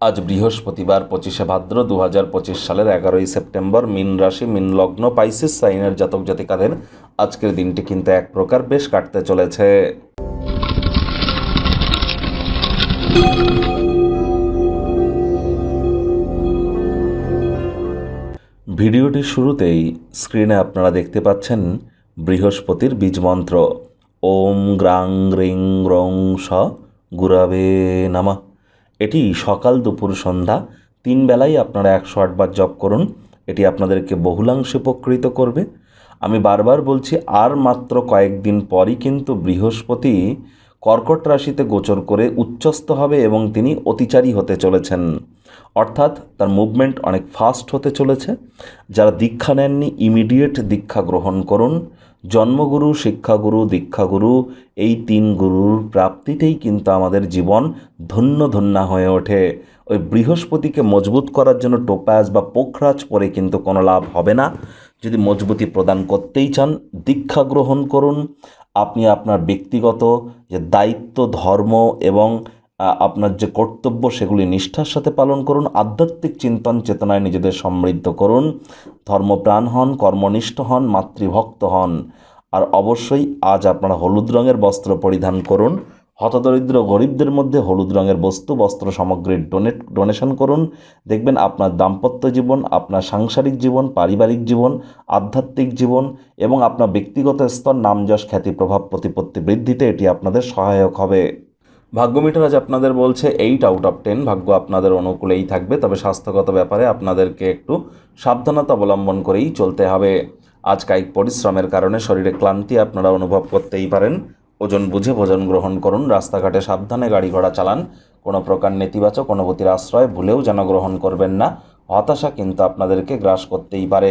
আজ বৃহস্পতিবার, পঁচিশে ভাদ্র দু হাজার পঁচিশ সালের এগারোই সেপ্টেম্বর, মিন রাশি, মিন লগ্ন, পাইসিস, সাইনের জাতক জাতিকাদের আজকের দিনটি কিন্তু এক প্রকার বেশ কাটতে চলেছে। ভিডিওটির শুরুতেই স্ক্রিনে আপনারা দেখতে পাচ্ছেন বৃহস্পতির বীজমন্ত্র ওম গ্রাং, রিং, রং, স, গুরাবে, নামা। এটি সকাল দুপুর সন্ধ্যা, তিন বেলায় আপনারা একশো আটবার জপ করুন, এটি আপনাদেরকে বহুলাংশে উপকৃত করবে। আমি বারবার বলছি, আর মাত্র কয়েকদিন পরই কিন্তু বৃহস্পতি কর্কট রাশিতে গোচর করে উচ্চস্থ হবে এবং তিনি অতিচারী হতে চলেছেন। অর্থাৎ তার মুভমেন্ট অনেক ফাস্ট হতে চলেছে। যারা দীক্ষা নেননি ইমিডিয়েট দীক্ষা গ্রহণ করুন। জন্মগুরু, শিক্ষাগুরু, দীক্ষাগুরু, এই তিন গুরুর প্রাপ্তিতেই কিন্তু আমাদের জীবন ধন্য ধন্যা হয়ে ওঠে। ওই বৃহস্পতিকে মজবুত করার জন্য টোপাজ বা পোখরাজ পরে কিন্তু কোনো লাভ হবে না। যদি মজবুতি প্রদান করতেই চান, দীক্ষা গ্রহণ করুন। আপনি আপনার ব্যক্তিগত যে দায়িত্ব, ধর্ম এবং আপনার যে কর্তব্য সেগুলি নিষ্ঠার সাথে পালন করুন, আধ্যাত্মিক চিন্তন চেতনায় নিজেদের সমৃদ্ধ করুন, ধর্মপ্রাণ হন, কর্মনিষ্ঠ হন, মাতৃভক্ত হন। আর অবশ্যই আজ আপনারা হলুদ রঙের বস্ত্র পরিধান করুন। হতদরিদ্র গরিবদের মধ্যে হলুদ রঙের বস্তু, বস্ত্র সামগ্রীর ডোনেট ডোনেশন করুন। দেখবেন আপনার দাম্পত্য জীবন, আপনার সাংসারিক জীবন, পারিবারিক জীবন, আধ্যাত্মিক জীবন এবং আপনার ব্যক্তিগত স্তর নামযশ খ্যাতি প্রভাব প্রতিপত্তি বৃদ্ধিতে এটি আপনাদের সহায়ক হবে। ভাগ্য মিটার আজ আপনাদের বলছে এইট আউট অফ টেন ভাগ্য আপনাদের অনুকূলেই থাকবে, তবে স্বাস্থ্যগত ব্যাপারে আপনাদেরকে একটু সাবধানতা অবলম্বন করেই চলতে হবে। আজ কায়িক পরিশ্রমের কারণে শরীরে ক্লান্তি আপনারা অনুভব করতেই পারেন। ওজন বুঝে ভোজন গ্রহণ করুন, রাস্তাঘাটে সাবধানে গাড়ি ঘোড়া চালান, কোনো প্রকার নেতিবাচক অনুভূতির আশ্রয় ভুলেও যেন গ্রহণ করবেন না, হতাশা কিন্তু আপনাদেরকে গ্রাস করতেই পারে।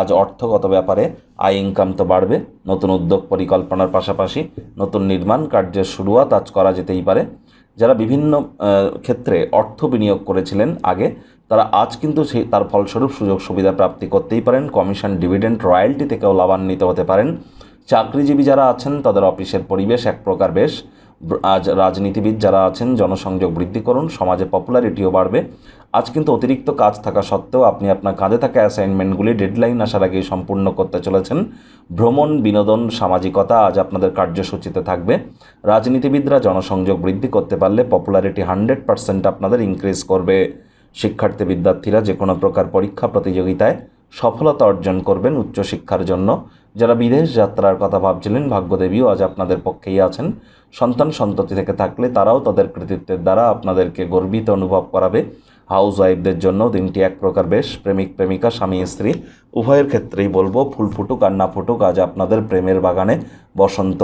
আজ অর্থগত ব্যাপারে আয় ইনকাম তো বাড়বে, নতুন উদ্যোগ পরিকল্পনার পাশাপাশি নতুন নির্মাণ কার্যের শুরুয়াত আজ করা যেতেই পারে। যারা বিভিন্ন ক্ষেত্রে অর্থ বিনিয়োগ করেছিলেন আগে, তারা আজ কিন্তু সেই, তার ফলস্বরূপ সুযোগ সুবিধা প্রাপ্তি করতেই পারেন, কমিশন, ডিভিডেন্ড, রয়্যালটি থেকেও লাভান্বিত হতে পারেন। চাকরিজীবী যারা আছেন, তাদের অফিসের পরিবেশ এক প্রকার বেশ। আজ রাজনীতিবিদ যারা আছেন, জনসংযোগ বৃদ্ধি করুন, সমাজে পপুলারিটিও বাড়বে। আজ কিন্তু অতিরিক্ত কাজ থাকা সত্ত্বেও আপনি আপনার কাঁধে থাকা অ্যাসাইনমেন্টগুলি ডেডলাইন আসার আগেই সম্পূর্ণ করতে চলেছেন। ভ্রমণ, বিনোদন, সামাজিকতা আজ আপনাদের কার্যসূচিতে থাকবে। রাজনীতিবিদরা জনসংযোগ বৃদ্ধি করতে পারলে পপুলারিটি হান্ড্রেড পার্সেন্ট আপনাদের ইনক্রিজ করবে। শিক্ষার্থী বিদ্যার্থীরা যে কোনো প্রকার পরীক্ষা প্রতিযোগিতায় সফলতা অর্জন করবেন উচ্চশিক্ষার জন্য। যারা বিদেশ যাত্রার কথা ভাবছিলেন, ভাগ্যদেবীও আজ আপনাদের পক্ষেই আছেন। সন্তান সন্ততি থেকে থাকলে তারাও তাদের কৃতিত্বের দ্বারা আপনাদেরকে গর্বিত অনুভব করাবে। হাউস ওয়াইফদের জন্য দিনটি এক প্রকার বেশ। প্রেমিক, প্রেমিকা, স্বামী, স্ত্রী, উভয়ের ক্ষেত্রেই বলব, ফুল ফুটুক আর না ফুটুক, আজ আপনাদের প্রেমের বাগানে বসন্ত,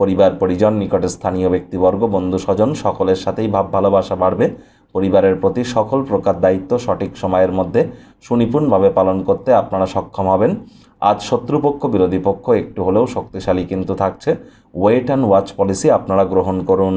পরিবার, পরিজন, নিকটে স্থানীয় ব্যক্তিবর্গ বন্ধু স্বজন সকলের সাথেই ভাব ভালোবাসা বাড়বে। পরিবারের প্রতি সকল প্রকার দায়িত্ব সঠিক সময়ের মধ্যে সুনিপুণভাবে পালন করতে আপনারা সক্ষম হবেন। আজ শত্রুপক্ষ, বিরোধী পক্ষ একটু হলেও শক্তিশালী কিন্তু থাকছে। ওয়েট অ্যান্ড ওয়াচ পলিসি আপনারা গ্রহণ করুন।